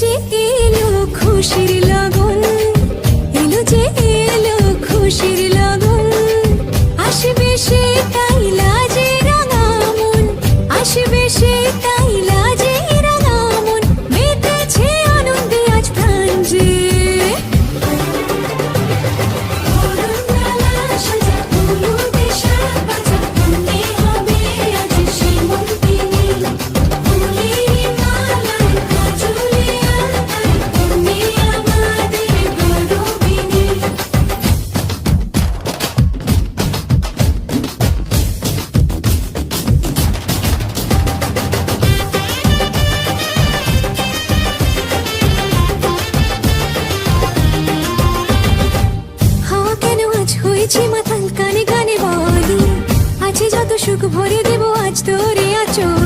যে এলো খুশির লাগ মেতেছে মাথাল কানে কানে বলি। আছে যত সুখ ভরে দেব আজ তোরে আচর